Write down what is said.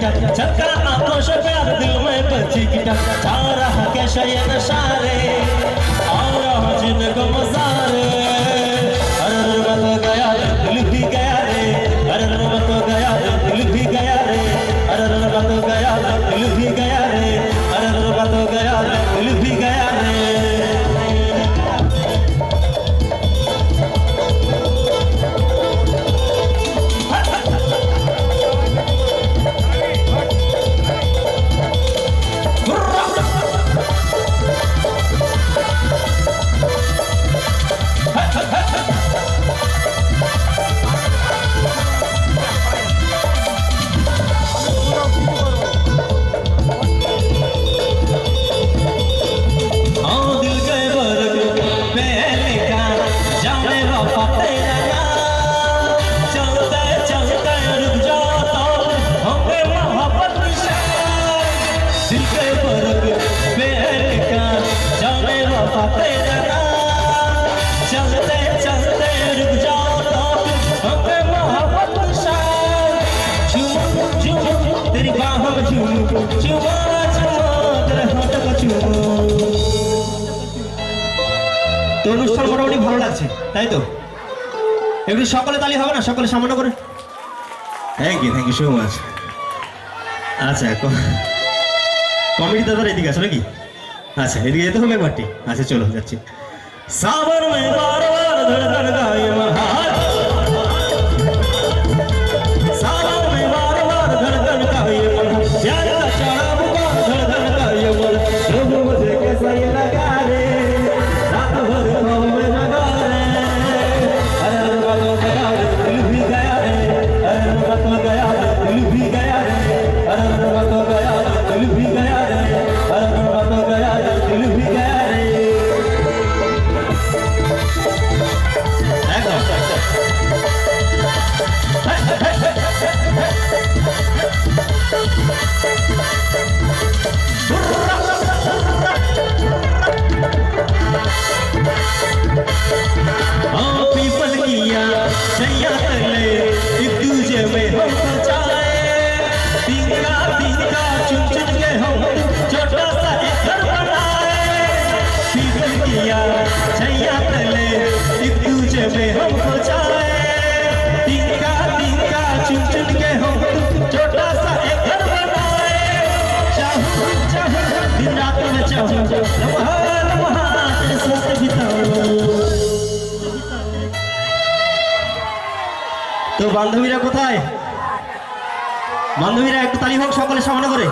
Guitar चक्कर आंखों से प्यार दिल में बची गिटा चाह रहा के शयन शायर তো অনুষ্ঠান মোটামুটি ভালো লাগছে তাই তো? একটু সকলে তালি হবে না? সকলে সামান্য করে? Thank you thank you so much আচ্ছা কমেডি দাদার এদিকে আছো নাকি? আচ্ছা এদিকে যেতে হবে একবারটি। আচ্ছা চলো যাচ্ছি। সাবর তো বান্ধবীরা কোথায়? বান্ধবীরা একটু তালি হোক সকলে সামনে করে।